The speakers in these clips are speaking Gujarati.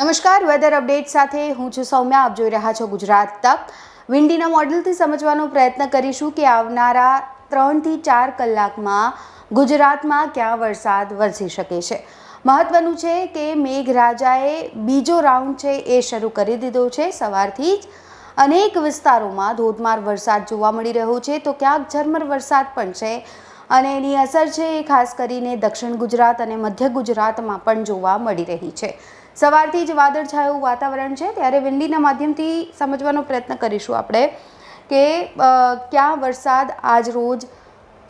નમસ્કાર વેધર અપડેટ સાથે હું છું સૌમ્યા. આપ જોઈ રહ્યા છો ગુજરાત તક. વિન્ડીના મોડલથી સમજવાનો પ્રયત્ન કરીશું કે આવનારા ત્રણથી ચાર કલાકમાં ગુજરાતમાં ક્યાં વરસાદ વરસી શકે છે. મહત્વનું છે કે મેઘરાજાએ બીજો રાઉન્ડ છે એ શરૂ કરી દીધો છે સવારથી જ. અનેક વિસ્તારોમાં ધોધમાર વરસાદ જોવા મળી રહ્યો છે, તો ક્યાંક ઝરમર વરસાદ પણ છે. અને એની અસર છે એ ખાસ કરીને દક્ષિણ ગુજરાત અને મધ્ય ગુજરાતમાં પણ જોવા મળી રહી છે. સવારથી જ વાદળછાયું વાતાવરણ છે. ત્યારે વિંડીના માધ્યમથી સમજવાનો પ્રયત્ન કરીશું આપણે કે ક્યાં વરસાદ આજ રોજ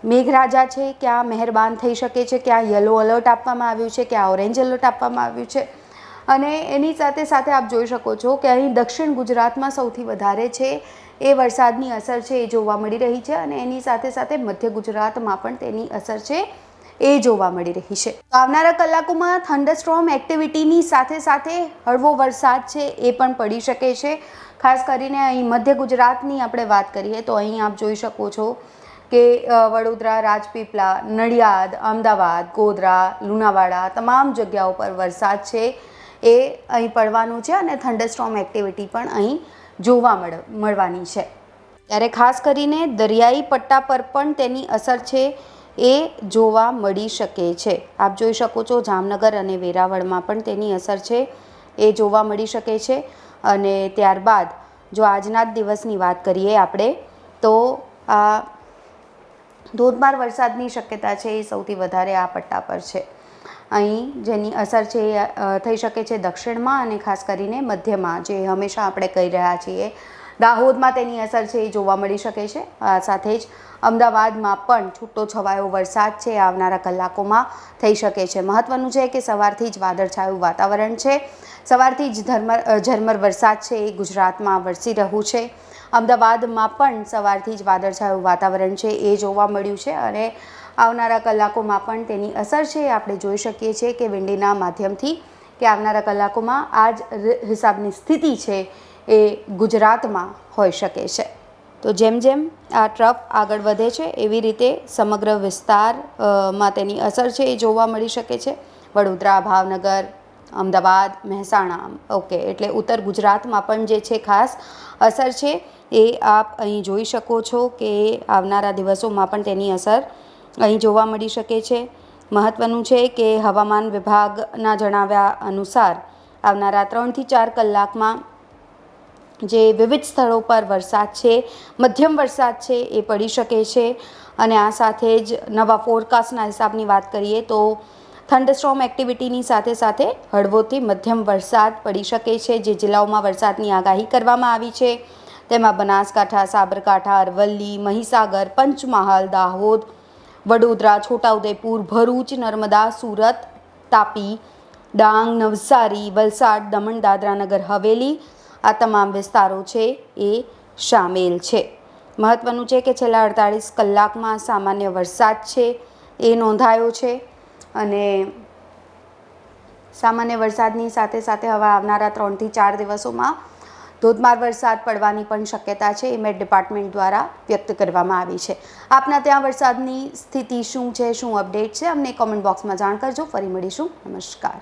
મેઘરાજા છે, ક્યાં મહેરબાન થઈ શકે છે, ક્યાં યલો એલર્ટ આપવામાં આવ્યું છે, ક્યાં ઓરેન્જ એલર્ટ આપવામાં આવ્યું છે. અને એની સાથે સાથે આપ જોઈ શકો છો કે અહીં દક્ષિણ ગુજરાતમાં સૌથી વધારે છે એ વરસાદની અસર છે એ જોવા મળી રહી છે અને એની સાથે સાથે મધ્ય ગુજરાતમાં પણ તેની અસર છે. એ જોવા મળી રહી છે. આવનારા કલાકોમાં થંડરસ્ટ્રોમ એક્ટિવિટીની સાથે સાથે હળવો વરસાદ છે એ પણ પડી શકે છે. ખાસ કરીને અહીં મધ્ય ગુજરાતની આપણે વાત કરીએ તો અહીં આપ જોઈ શકો છો કે વડોદરા, રાજપીપળા, નડિયાદ, અમદાવાદ, ગોધરા, લુણાવાડા તમામ જગ્યાઓ પર વરસાદ છે એ અહીં પડવાનું છે અને થંડરસ્ટ્રોમ એક્ટિવિટી પણ અહીં જોવા મળ, મળવાની છે. ત્યારે ખાસ કરીને દરિયાઈ પટ્ટા પર પણ તેની અસર છે. એ જોવા મળી શકે છે. આપ જોઈ શકો છો જામનગર અને વેરાવળમાં પણ તેની અસર છે. એ જોવા મળી શકે છે અને ત્યારબાદ જો આજના જ દિવસની વાત કરીએ આપણે, તો આ ધોધમાર વરસાદની શક્યતા છે એ સૌથી વધારે આ પટ્ટા પર છે. અહીં જેની અસર છે એ થઈ શકે છે દક્ષિણમાં અને ખાસ કરીને મધ્યમાં, જે હંમેશા આપણે કહી રહ્યા છીએ દાહોદમાં તેની અસર છે એ જોવા મળી શકે છે. સાથે જ અમદાવાદમાં પણ છૂટો છવાયો વરસાદ છે. આવનારા કલાકોમાં થઈ શકે છે. મહત્વનું છે કે સવારથી જ વાદળછાયું વાતાવરણ છે. સવારથી જ ધર્મર ઝરમર વરસાદ છે. એ ગુજરાતમાં વરસી રહ્યું છે. અમદાવાદમાં પણ સવારથી જ વાદળછાયું વાતાવરણ છે એ જોવા મળ્યું છે અને આવનારા કલાકોમાં પણ તેની અસર છે. આપણે જોઈ શકીએ છીએ કે વિંડીના માધ્યમથી કે આવનારા કલાકોમાં આ જ હિસાબની સ્થિતિ છે એ ગુજરાતમાં હોઈ શકે છે. તો જેમ જેમ આ ટ્રફ આગળ વધે છે, એવી રીતે સમગ્ર વિસ્તારમાં તેની અસર છે એ જોવા મળી શકે છે. વડોદરા, ભાવનગર, અમદાવાદ, મહેસાણા, ઓકે, એટલે ઉત્તર ગુજરાતમાં પણ જે છે ખાસ અસર છે એ આપ અહીં જોઈ શકો છો કે આવનારા દિવસોમાં પણ તેની અસર અહીં જોવા મળી શકે છે. મહત્ત્વનું છે કે હવામાન વિભાગના જણાવ્યા અનુસાર આવનારા ત્રણથી ચાર કલાકમાં જે વિવિધ સ્થળો પર વરસાદ છે, મધ્યમ વરસાદ છે, એ પડી શકે છે. અને આ સાથે જ નવા ફોરકાસ્ટના હિસાબની વાત કરીએ તો થંડરસ્ટ્રોમ એક્ટિવિટીની સાથે સાથે હળવોથી મધ્યમ વરસાદ પડી શકે છે, જે જિલ્લાઓમાં વરસાદની આગાહી કરવામાં આવી છે. તેમાં બનાસકાંઠા, સાબરકાંઠા, અરવલ્લી, મહીસાગર, પંચમહાલ, દાહોદ, વડોદરા, છોટાઉદેપુર, ભરૂચ, નર્મદા, સુરત, તાપી, ડાંગ, નવસારી, વલસાડ, દમણ દાદરા નગર હવેલી આ તમામ વિસ્તારો છે એ સામેલ છે. મહત્વનું છે કે છેલ્લા અડતાળીસ કલાકમાં સામાન્ય વરસાદ છે એ નોંધાયો છે અને સામાન્ય વરસાદની સાથે સાથે હવે આવનારા ત્રણથી ચાર દિવસોમાં ધોધમાર વરસાદ પડવાની પણ શક્યતા છે એ મેટ ડિપાર્ટમેન્ટ દ્વારા વ્યક્ત કરવામાં આવી છે. આપના ત્યાં વરસાદની સ્થિતિ શું છે, શું અપડેટ છે, અમને કોમેન્ટ બોક્સમાં જાણ કરજો. ફરી મળીશું. નમસ્કાર.